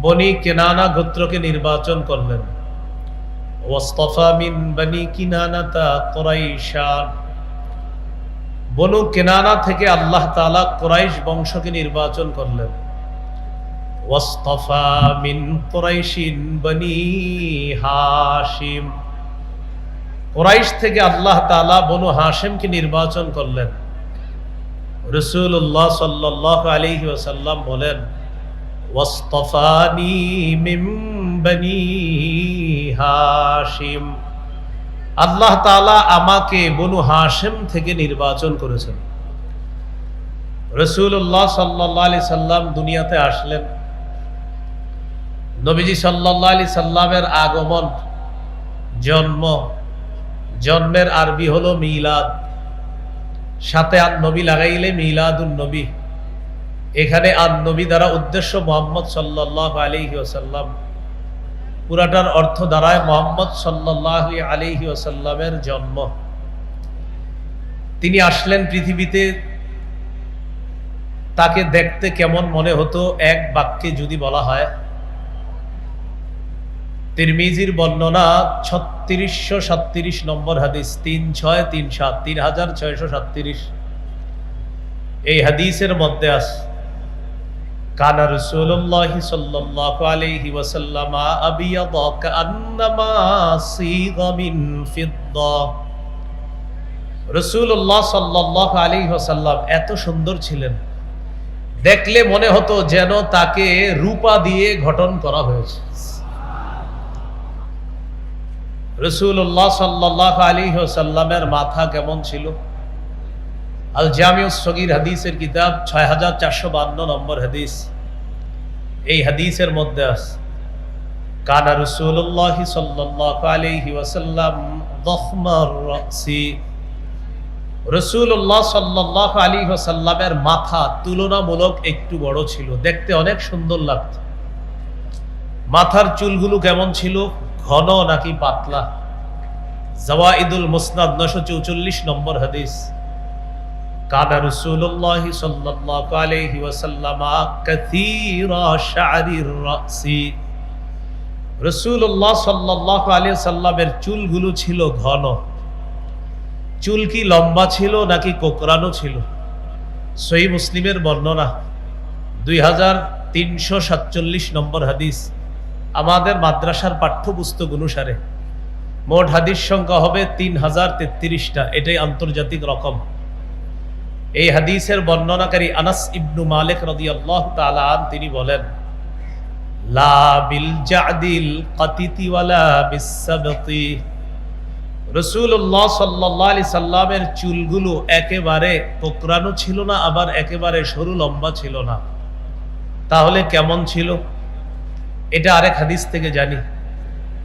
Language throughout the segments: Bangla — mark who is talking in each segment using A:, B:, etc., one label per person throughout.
A: বনি কেনানা গোত্রকে নির্বাচন করলেন। ওয়াসতাফা মিন বনি কিনানাতা কুরাইশান। বনু কেনানা থেকে আল্লাহ তাআলা কুরাইশ বংশকে নির্বাচন করলেন। ওয়াসতাফা মিন কুরাইশিন বনি হাশিম। কুরাইশ থেকে আল্লাহ তাআলা বনু হাশিমকে নির্বাচন করলেন। রাসূলুল্লাহ সাল্লাল্লাহু আলাইহি ওয়াসাল্লাম বলেন মিন বনি হাশিম আল্লাহ তাআলা আমাকে বনু হাশিম থেকে নির্বাচন করেছেন। রসুল্লাহ সাল্লাহ আলি সাল্লাম দুনিয়াতে আসলেন। নবীজি সাল্লাহ আলি সাল্লামের আগমন, জন্ম, জন্মের আরবি হলো মিলাদ। সাথে আর নবী লাগাইলে মিলাদুন নবী। এখানে আর নবী দ্বারা উদ্দেশ্য মোহাম্মদ সাল্লাহ আলিহি ওসাল্লাম পুরাটার অর্থ দ্বারায় মোহাম্মদ সাল্লাহ আলিহি ওসাল্লামের জন্ম। তিনি আসলেন পৃথিবীতে। তাকে দেখতে কেমন মনে হতো এক বাক্যে যদি বলা হয়। তিরমিজির বর্ণনা ছত্রিশশো সাতত্রিশ নম্বর হাদিস, তিন ছয় তিন সাত, তিন হাজার ছয়শো সাতত্রিশ। এই হাদিসের মধ্যে আস কানা রসুল্লাহ সাল্লাহ আলাইহি ওয়াসাল্লাম আবিয়াদ কান্নামা সিগা মিন ফিদ্দা। রসুল্লাহ সাল্লাহ আলাইহি ওয়াসাল্লাম এত সুন্দর ছিলেন। দেখলে মনে হতো যেন তাকে রূপা দিয়ে গঠন করা হয়েছে। রসুল্লাহ সাল্লাহ আলী সাল্লামের মাথা কেমন ছিল? আল জামিউ সগির হাদিসের কিতাব ছয় হাজার চারশো বান্ন নম্বর হাদিস। এই হাদিসের মধ্যে আস কানা রসুল্লাহ সাল্লাহ আলাইহি ওয়াসাল্লাম দখমার রাসি। রসুল্লাহ সাল্লাহ আলী সাল্লামের মাথা তুলনামূলক একটু বড় ছিল, দেখতে অনেক সুন্দর লাগত মাথার চুলগুলো কেমন ছিল? ঘন নাকি পাতলা। জওয়াইদুল মুসনাদ নশো চৌচল্লিশ নম্বর হাদিস। কানা রসুল্লাহ সাল্লাল্লাহু আলাইহি ওয়াসাল্লাম কাসীরা শা'রির রাসি। রসুল্লাহ সাল্লাল্লাহু আলাইহি সাল্লামের চুলগুলো ছিল ঘন। চুল কি লম্বা ছিল নাকি কোকরানো ছিল? সহি মুসলিমের বর্ণনা। দুই হাজার তিনশো সাতচল্লিশ নম্বর হাদিস। আমাদের মাদ্রাসার পাঠ্যপুস্তক অনুসারে মোট হাদিস সংখ্যা হবে তিন হাজার তেত্রিশটা। এটাই আন্তর্জাতিক রকম। এই হাদিসের বর্ণনাকারী আনাস ইবনু মালিক রদি আল্লাহ তালান তিনি বলেন, লা বিল জাদিল কাতিতি ওয়ালা বিসাবতি রসুল্লাহ সাল্লাহ সাল্লামের চুলগুলো একেবারে কোকরানো ছিল না, আবার একেবারে সরু লম্বা ছিল না। তাহলে কেমন ছিল? এটা আরেক হাদিস থেকে জানি।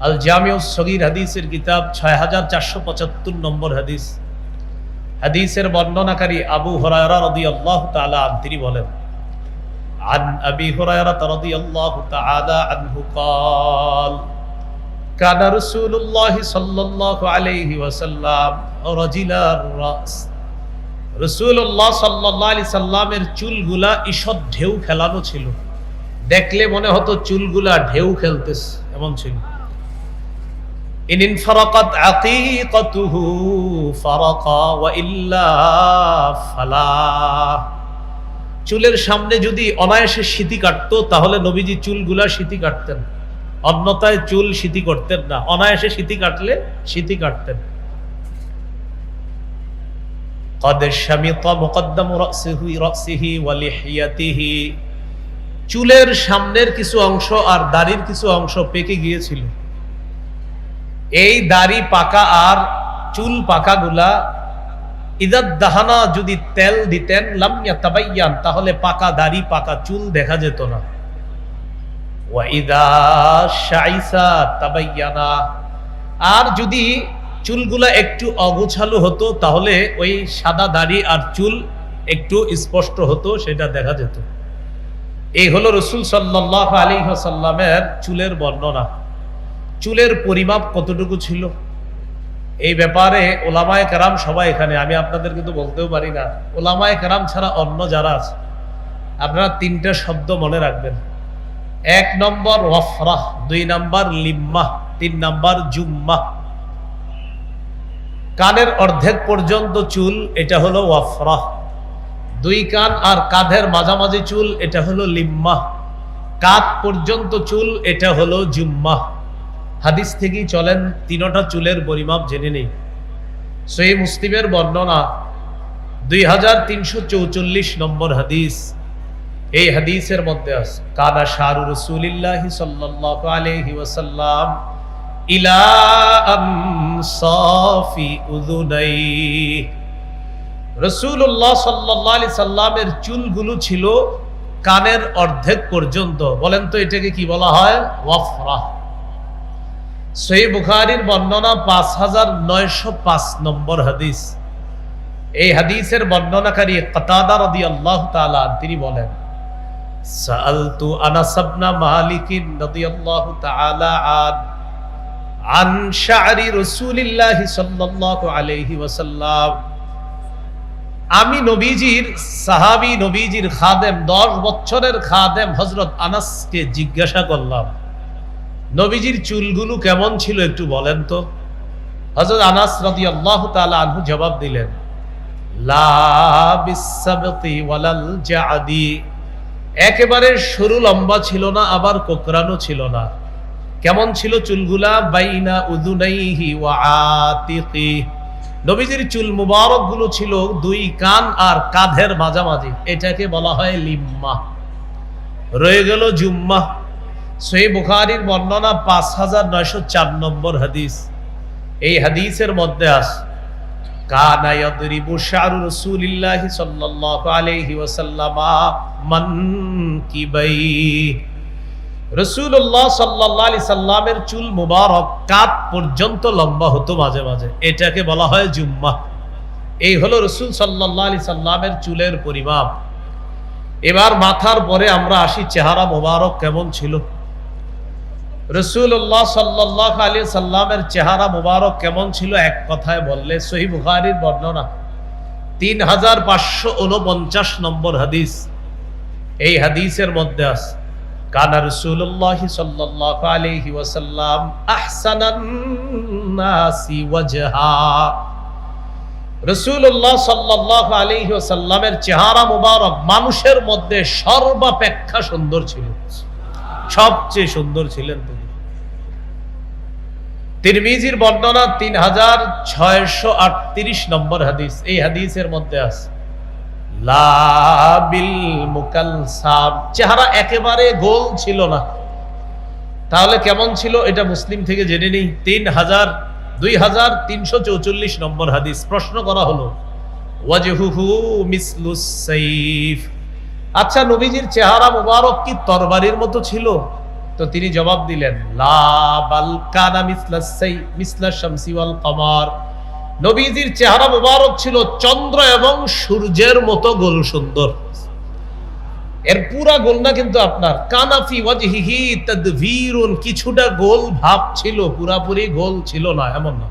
A: আল জামিউ সগির হাদিসের কিতাব ছয় হাজার চারশো পঁচাত্তর নম্বর হাদিস। হাদিসের বর্ণনাকারী আবু হরায়রা রদি আল্লাহ তালা তিনি বলেন عن أبي هريرة رضي الله تعالى عنه قال كان رسول الله صلى الله عليه وسلم رجل الرأس রসুল্লাহ সাল্লাহ আলি সাল্লামের চুলগুলা ঈষৎ ঢেউ খেলানো ছিল দেখলে মনে হতো চুলগুলা ঢেউ খেলতেছে এমন ছিল ইনিন ফারাকাত আতিকাতুহু ফারাকা ওয়া ইল্লা ফালা চুলের সামনে যদি অনায়াসে সিতি কাটতো তাহলে নবীজি চুলগুলা সিতি কাটতেন অন্যতায় চুল সিতি করতেন না অনায়াসে সিতি কাটলে সিতি কাটতেন قد شمط مقدم رأسه رأسه ولحيته চুলের সামনের কিছু অংশ আর দাড়ির কিছু অংশ পেকে গিয়েছিল এই দাড়ি পাকা আর চুল পাকা গুলা ইদাত দাহানা যদি তেল দিতেন লামিয়া তাবাইয়ান তাহলে পাকা দাড়ি, পাকা চুল দেখা যেত না। তাবাইয়ানা। আর যদি চুলগুলা একটু অগোছালো হতো, তাহলে ওই সাদা দাড়ি আর চুল একটু স্পষ্ট হতো, সেটা দেখা যেত। এই হলো রসুল সাল্লাহ আলী সাল্লামের চুলের বর্ণনা। চুলের পরিমাপ কতটুকু ছিল? এই ব্যাপারে ওলামায় কারাম সবাই এখানে, আমি আপনাদের কিন্তু বলতেও পারি না। ওলামায় কারাম ছাড়া অন্য যারা আছে, আপনারা তিনটা শব্দ মনে রাখবেন। এক নম্বর ওয়াফরাহ, দুই নম্বর লিম্মা তিন নম্বর জুম্মা কানের অর্ধেক পর্যন্ত চুল, এটা হলো ওয়াফরাহ। দুই কান আর কাঁধের মাঝামাঝি চুল, এটা হলো লিম্মা কাঁধ পর্যন্ত চুল, এটা হলো জুম্মা হাদিস থেকেই চলেন, তিনটা চুলের পরিমাপ জেনে নেই। সেই মুসলিমের বর্ণনা, দুই হাজার তিনশো চৌচল্লিশ নম্বর হাদিস। এই হাদিসের মধ্যে আছে কাদা শাহরু রসুলিল্লাহি সাল্লাল্লাহু আলাইহি ওয়াসাল্লাম ইলা আনসাফি উযুনাই রাসূলুল্লাহ সাল্লাল্লাহু আলাইহি সাল্লামের চুলগুলো ছিল কানের অর্ধেক পর্যন্ত। বলেন তো এটাকে কি বলা হয়? ওয়াফরা। সহি বুখারীর বর্ণনা পাঁচ হাজার নয়শো পাঁচ নম্বর হাদিস। এই হাদিসের বর্ণনাকারী কতাদা রাদিয়াল্লাহু তাআলা তিনি বলেন, সাআলতু আনাস ইবনে মালিক রাদিয়াল্লাহু তাআলা আন আন শা'রি রাসূলিল্লাহ সাল্লাল্লাহু আলাইহি ওয়াসাল্লাম। আমি নবীজির, সাহাবী নবীজির খাদেম 10 বছরের খাদেম হযরত আনাসকে জিজ্ঞাসা করলাম নবীজির চুলগুলো কেমন ছিল একটু বলেন তো? হযরত আনাস রাদিয়াল্লাহু তাআলা আনহু জবাব দিলেন একেবারে সরু লম্বা ছিল না, আবার কোকরানো ছিল না। কেমন ছিল চুলগুলা? বাইনা উদুনাইহি ওয়া আতিকি। নবীজির চুল মুবারকগুলো ছিল দুই কান আর কাঁধের মাঝামাঝি। এটাকে বলা হয় লিম্মা। রয়ে গেল জুম্মা। সহি বুখারির বর্ণনা পাঁচ হাজার নয়শো চার নম্বর হাদিস। এই হাদিসের মধ্যে সাল্লামের চুল মুবারক কাত পর্যন্ত লম্বা হতো মাঝে মাঝে। এটাকে বলা হয় জুম্মা। এই হলো রসুল সাল্লাল্লাহু আলাইহি সাল্লামের চুলের পরিমাপ। এবার মাথার পরে আমরা আসি, চেহারা মোবারক কেমন ছিল? রসুল্লাহ সাল্লাহ আলী সাল্লামের চেহারা মুবারক কেমন ছিল? এক কথায় বললে সহি বুখারির বর্ণনা তিন হাজার পাঁচশো উনপঞ্চাশ নম্বর হাদিস। এই হাদিসের মধ্যে আছে, কানা রসুল্লাহ সাল্লাহ আলাইহি ওয়াসাল্লাম আহসানান নাসি ওয়াজহা। রসুল্লাহ সাল্লাহ আলাইহি ওয়াসাল্লামের চেহারা মুবারক মানুষের মধ্যে সর্বাপেক্ষা সুন্দর ছিল। সবচেয়ে সুন্দর ছিলেন তিনি। তিরমিজির বর্ণনা তিন হাজার ছয়শো আটত্রিশ নম্বর হাদিস। এই হাদিসের মধ্যে আছে চেহারা একেবারে গোল ছিল না। তাহলে কেমন ছিল এটা মুসলিম থেকে জেনে নিই। তিন হাজার, দুই হাজার তিনশো চৌচল্লিশ নম্বর হাদিস। প্রশ্ন করা হলো, ওয়াজহুহু মিসলুস সাইফ। আচ্ছা নবীজির চেহারা মুবারক কি তরবারির মতো ছিল? তো তিনি জবাব দিলেন নবীজির চেহারা মুবারক ছিল চন্দ্র এবং সূর্যের মতো গোল সুন্দর। এর পুরা গোল না কিন্তু আপনার। কানাফি ওয়াজহিহি তাদভীরুন কিছুটা গোল ভাব ছিল, পুরাপুরি গোল ছিল না, এমন না।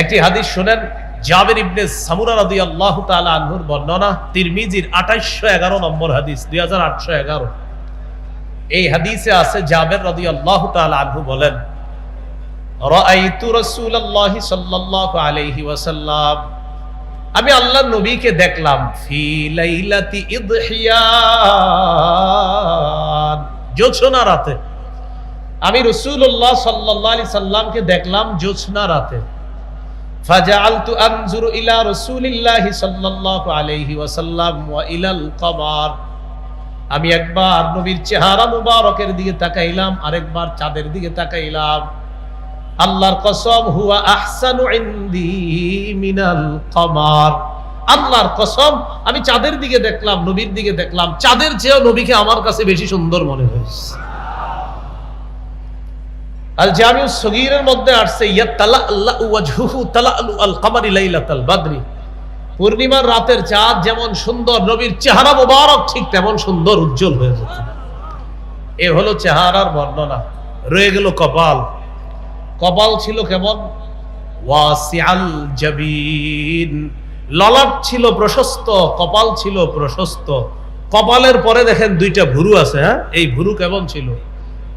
A: একটি হাদিস শুনেন জাবের ইবনে সামুরা রাদিয়াল্লাহু তাআলা আনহুর বর্ণনা তিরমিজির 2811 নম্বর হাদিস 2811 এই হাদিসে আছে, জাবের রাদিয়াল্লাহু তাআলা আনহু বলেন, রাআইতু রাসূলুল্লাহি সাল্লাল্লাহু আলাইহি ওয়াসাল্লাম, আমি আল্লাহর নবীকে দেখলাম, ফি লাইলাতি ইদহিয়ান। জোছনা রাতে। আমি রাসূলুল্লাহ সাল্লাল্লাহু আলাইহি সাল্লামকে দেখলাম জোছনা রাতে। আমি একবার নবীর চেহারা মুবারকের দিকে তাকাইলাম, আরেকবার চাঁদের দিকে তাকাইলাম। আল্লাহর কসম, হুয়া আহসানু ইনদি মিনাল কমার। আল্লাহর কসম, আমি চাঁদের দিকে দেখলাম, নবীর দিকে দেখলাম। চাঁদের চেয়েও নবীকে আমার কাছে বেশি সুন্দর মনে হয়েছে। আল জামিউ সগীরের মধ্যে আসছে ইয়া তালা আল্লাহ ওয়াজহুহু তালা আলু কামারি লাইলাতাল বাদরি। পূর্ণিমার রাতের চাঁদ যেমন সুন্দর, নবীর চেহারা মোবারক ঠিক তেমন সুন্দর, উজ্জ্বল হয়ে যেত এ হলো চেহারার বর্ণনা। রয়ে গেল কপাল। কপাল ছিল কেমন? ওয়াসিআল জাবিন। ললাট ছিল প্রশস্ত, কপাল ছিল প্রশস্ত। কপালের পরে দেখেন দুইটা ভুরু আছে হ্যাঁ? এই ভুরু কেমন ছিল?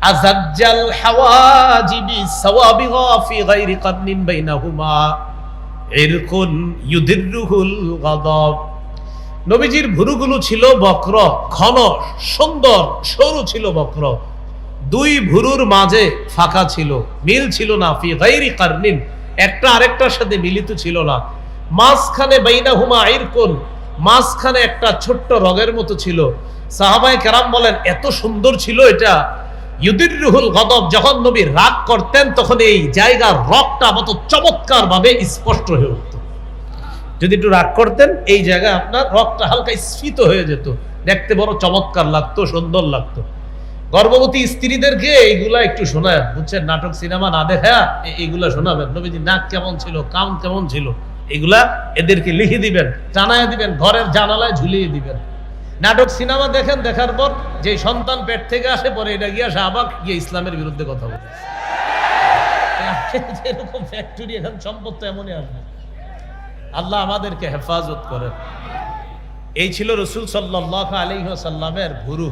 A: আজাজ্জাল হাওয়াজিবি সাওয়াবিগা ফি গায়রি কারনিন বাইনাহুমা। ইরকুন ইউদিররুহুল গাদাব নবীজির ভুরুগুলো ছিল বক্র, ঘন, সুন্দর, সরু ছিল বক্র। দুই ভুরুর মাঝে ফাঁকা ছিল, মিল ছিল না, ফি গায়রি কারনিন একটা আরেকটার সাথে মিলিত ছিল না। মাঝখানে বাইনাহুমা ইরকুন, মাঝখানে একটা ছোট্ট রগের মতো ছিল। সাহাবায়ে কেরাম বলেন, এত সুন্দর ছিল এটা ইউদির রুহুল গদব যখন নবী রাগ করতেন, তখন এই জায়গার রকটা মতো চমৎকার ভাবে স্পষ্ট হয়ে উঠত। যদি একটু রাগ করতেন, এই জায়গায় আপনার হালকা স্ফীত হয়ে যেত। দেখতে বড় চমৎকার লাগতো, সুন্দর লাগতো। গর্ভবতী স্ত্রীদেরকে এইগুলা একটু শোনায়। বুঝছেন, নাটক, সিনেমা না দেখা এ- এইগুলা শোনাবেন। নবীজি নাক কেমন ছিল কাম কেমন ছিল, এগুলা এদেরকে লিখে দিবেন জানায় দিবেন, ঘরের জানালায় ঝুলিয়ে দিবেন। নাটক, সিনেমা দেখেন, দেখার পর যে সন্তান পেট থেকে আসে, পরে এটা গিয়া শাহবাগ গিয়ে ইসলামের বিরুদ্ধে কথা বলে। এরকম ফ্যাক্টরি এখন সম্পদ তো এমনই আসবে। আল্লাহ আমাদেরকে হেফাজত করেন। এই ছিল রসুল সাল্লাহ আলহিহাসাল্লামের ভুরু।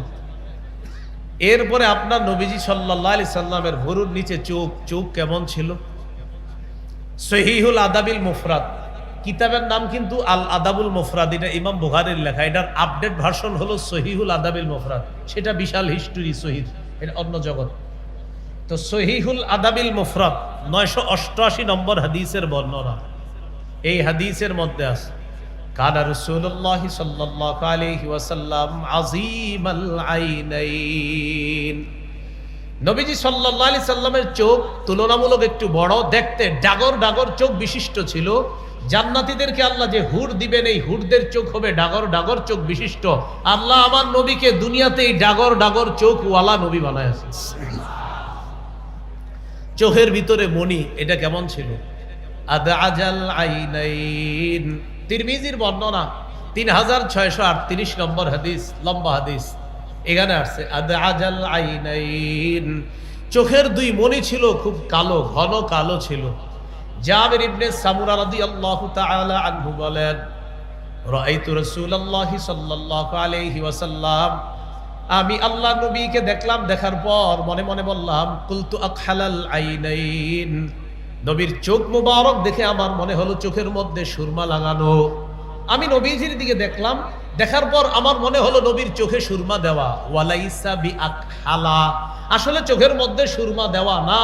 A: এরপরে আপনার নবীজি সাল্লাহ আলি সাল্লামের ভুরুর নিচে চোখ চোখ কেমন ছিল? সহিহুল আদাবিল মুফরাদ। কিতাবের নাম কিন্তু আল আদাবুল মুফরাদ, এটা ইমাম বুখারের লেখা। এটার আপডেট ভার্সন হলো সহিহুল আদাবিল মুফরাদ। সেটা বিশাল হিস্টোরি সহিদ এটা অন্য জগৎ। তো সহিহুল আদাবিল মুফরাদ, নয়শো অষ্টআশি নম্বর হাদিসের বর্ণনা। এই হাদিসের মধ্যে আছে চোখ তুলনামূলক একটু বড়, দেখতে ডাগর ডাগর চোখ বিশিষ্ট ছিল। জান্নাতীদেরকে আল্লাহ যে হুর দিবেন, এই হুরদের চোখ হবে ডাগর ডাগর চোখ বিশিষ্ট। আল্লাহ আমার নবীকে দুনিয়াতে এই ডাগর ডাগর চোখ ওয়ালা নবী বানায় আছে। চোখের ভিতরে মণি, এটা কেমন ছিল? তিরমিজির বর্ণনা তিন হাজার ছয়শো আটত্রিশ নম্বর হাদিস, লম্বা হাদিস। এখানে আসছে চোখের দুই মণি ছিল, খুব কালো, ঘন কালো ছিল। জাবির ইবনে সামুরা রাদিয়াল্লাহু তাআলা আনহু বলেন, রাআইতু রাসূলুল্লাহি সাল্লাল্লাহু আলাইহি ওয়াসাল্লাম। আমি আল্লাহ নবীকে দেখলাম, দেখার পর মনে মনে বললাম, কুলতু আকহালাল আইনাইন। নবীর চোখ মুবারক দেখে আমার মনে হলো চোখের মধ্যে সুরমা লাগানো। আমি নবীজির দিকে দেখলাম, দেখার পর আমার মনে হলো নবীর চোখে সুরমা দেওয়া। ওয়ালাইসা বি আকহালা আসলে চোখের মধ্যে সুরমা দেওয়া না।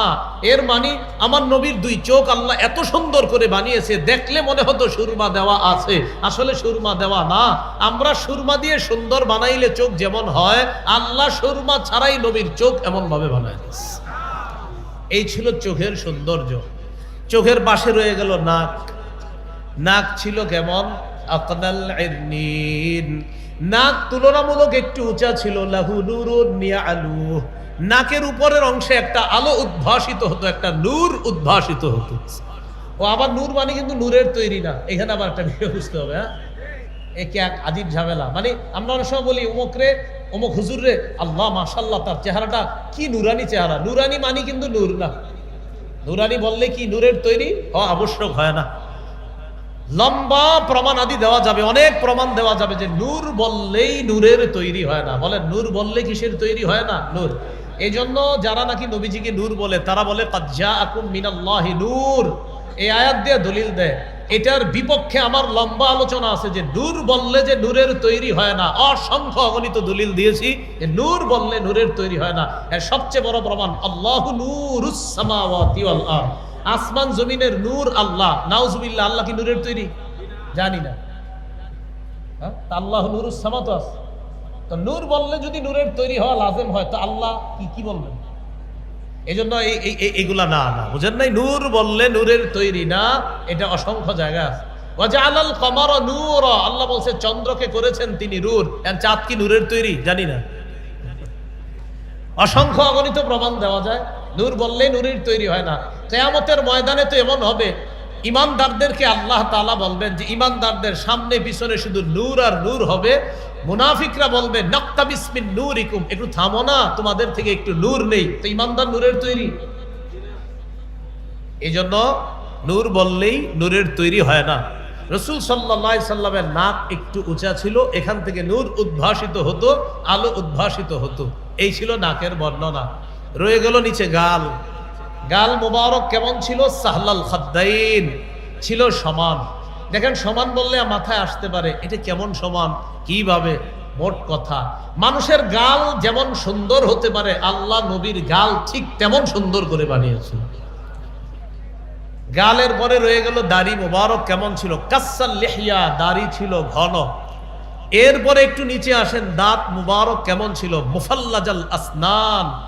A: এর মানে আমার নবীর দুই চোখ আল্লাহ এত সুন্দর করে বানিয়েছে, দেখলে মনে হতো সুরমা দেওয়া আছে। আসলে সুরমা দেওয়া না। আমরা সুরমা দিয়ে সুন্দর বানাইলে চোখ যেমন হয়, আল্লাহ সুরমা ছাড়াই নবীর চোখ এমন ভাবে বানায় এই ছিল চোখের সৌন্দর্য। চোখের পাশে রয়ে গেল নাক। নাক ছিল কেমন? নাক তুলনামূলক একটু উঁচা ছিল, লাহু নুরুন মিয়া আলু নাকের উপরের অংশে একটা আলো উদ্ভাসিত হতো, একটা নূর উদ্ভাসিত হতো। ও আবার নূর মানে কিন্তু নূরের তৈরি না, এখানে আবার একটা বিষয় বুঝতে হবে হ্যাঁ? একে এক আদিব ঝামেলা। মানে আমরা অনেক সময় বলি অমুক রে অমুক হুজুর রে, আল্লাহ মাশাল্লাহ তার চেহারাটা কি নুরানি চেহারা? নুরানি মানে কিন্তু নূর না। নুরানি বললে কি নূরের তৈরি? হ আবশ্যক হয় না। লম্বা প্রমাণ আদি দেওয়া যাবে, অনেক প্রমাণ দেওয়া যাবে যে নূর বললেই নূরের তৈরি হয় না। বলে নূর বললে কিসের তৈরি হয় না? নূর। এই জন্য যারা নাকি নবীজিকে নূর বলে, তারা বলে নূর। এই আয়াত দিয়ে দলিল দেয়। এটার বিপক্ষে আমার লম্বা আলোচনা আছে যে, নূর বললে যে নূরের তৈরি হয় না। অসংখ্য অগণিত দলিল দিয়েছি যে, নূর বললে নূরের তৈরি হয় না। এর সবচেয়ে বড় প্রমাণ, আল্লাহ নূরুস ওয়াল আরদ। আসমান জমিনের নূর আল্লাহ। নাউজুবিল্লাহ, আল্লাহ কি নূরের তৈরি? জানি না। হ্যাঁ? আল্লাহ নূরুস সামা তো আছে। তো নূর বললে যদি নূরের তৈরি হওয়া লাজেম হয়, তো আল্লাহ কি কি বলবেন? এই জন্য এই, এই- এই- এইগুলা না না। বুঝেন নাই? নূর বললে নূরের তৈরি না, এটা অসংখ্য জায়গা আছে। ওয়াজআলাল কমারা নূরা, আল্লাহ বলছে, চন্দ্রকে করেছেন তিনি নূর। চাঁদ কি নূরের তৈরি? জানি না। অসংখ্য অগণিত প্রমাণ দেওয়া যায়। নূর বললেই নূরের তৈরি হয় না। কেয়ামতের ময়দানে তো এমন হবে, ইমানদারদেরকে আল্লাহ তাআলা বলবেন যে, ইমানদারদের সামনে পিছনে শুধু নূর আর নূর হবে। মুনাফিকরা বলবে, নক্তা বিসমিন নূর ইকুম একটু থামো না, তোমাদের থেকে একটু নূর নেই। তো ইমানদার নূরের তৈরি। এই জন্য নূর বললেই নূরের তৈরি হয় না। রসুল সাল্লাহ সাল্লামের নাক একটু উঁচা ছিল, এখান থেকে নূর উদ্ভাসিত হতো, আলো উদ্ভাসিত হতো। এই ছিল নাকের বর্ণনা। রয়ে গেল নিচে গাল। গাল মোবারক কেমন ছিল? সাহলাল খাদ্দাইন। ছিল সমান। দেখেন, সমান বললে মাথায় আসতে পারে, এটা কেমন সমান? কীভাবে? মোট কথা, মানুষের গাল যেমন সুন্দর হতে পারে, আল্লাহ নবীর গাল ঠিক তেমন সুন্দর করে বানিয়েছিল গালের পরে রয়ে গেল দাড়ি মোবারক, কেমন ছিল? কাসাল লেহিয়া, দাড়ি ছিল ঘন। এরপরে একটু নিচে আসেন, দাঁত মুবারক কেমন ছিল? মুফাল্লাজাল আসনান।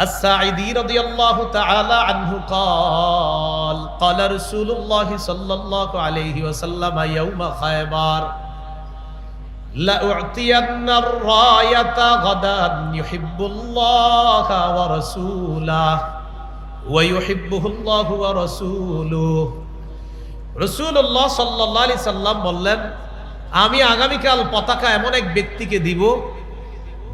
A: الساعدي رضي الله تعالى عنه قال قال رسول الله صلى الله عليه وسلم يوم خيبر لأعطين الراية غدا يحب الله ورسوله ويحبه الله ورسوله রসুল্লাহ সাল্লাহ আলি সাল্লাম বললেন আমি আগামীকাল পতাকা এমন এক ব্যক্তিকে দিব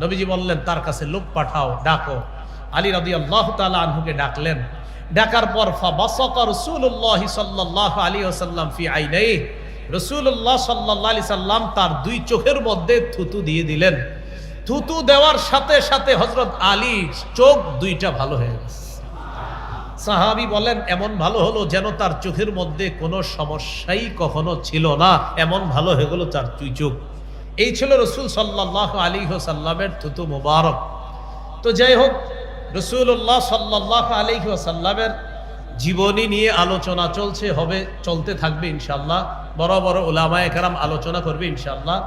A: নবীজি বললেন, তার কাছে লোক পাঠাও, ডাকো। আলী রাদি আল্লাহ তালা আনহুকে ডাকলেন। ডাকার পর রসুল্লাহ সাল্লাহ আলী ফি রসুল্লাহ সাল্লাহ আলি সাল্লাম তার দুই চোখের মধ্যে থুতু দিয়ে দিলেন। থুতু দেওয়ার সাথে সাথে হজরত আলী চোখ দুইটা ভালো হয়ে সাহাবি বলেন, এমন ভালো হলো যেন তার চোখের মধ্যে কোনো সমস্যাই কখনো ছিল না। এমন ভালো হয়ে গেল তার দুই চোখ। এই ছিল রসুল সাল্লাহ আলী সাল্লামের থুতু মুবারক। তো যাই হোক রসুল্লাহ সাল্লাহ আলী সাল্লামের জীবনী নিয়ে আলোচনা চলছে, হবে, চলতে থাকবে ইনশাল্লাহ বড় বড় ওলামায় কারাম আলোচনা করবে ইনশাল্লাহ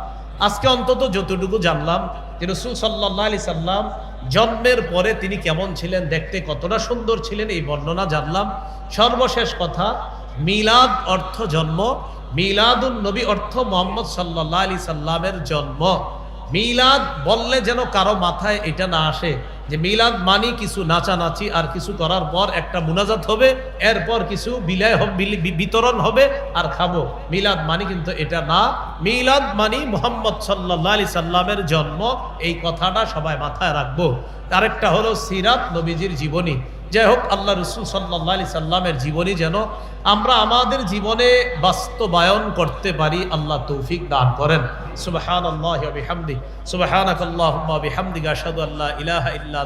A: আজকে অন্তত যতটুকু জানলাম যে রসুল সাল্লাহ আলি সাল্লাম জন্মের পরে তিনি কেমন ছিলেন, দেখতে কতটা সুন্দর ছিলেন, এই বর্ণনা জানলাম। সর্বশেষ কথা, মিলাদ অর্থ জন্ম মিলাদুন নবী অর্থ মোহাম্মদ সাল্লাহ আলি সাল্লামের জন্ম। মিলাদ বললে যেন কারও মাথায় এটা না আসে যে মিলাদ মানি কিছু নাচানাচি আর কিছু করার পর একটা মুনাজাত হবে, এরপর কিছু বিলায় বিতরণ হবে আর খাব। মিলাদ মানি কিন্তু এটা না। মিলাদ মানি মোহাম্মদ সাল্লাহ আলি সাল্লামের জন্ম। এই কথাটা সবাই মাথায় রাখব। আরেকটা হলো সিরাত নবীজির জীবনী। যাই হোক, আল্লাহ রসুল সাল্লাহ সাল্লামের জীবনী যেন আমরা আমাদের জীবনে বাস্তবায়ন করতে পারি, আল্লাহ তৌফিক দান করেন। সুবাহান আল্লাহ বিহামদি সুবাহানাক আল্লাহুম্মা বিহামদি আল্লাহ ইলাহা ইল্লা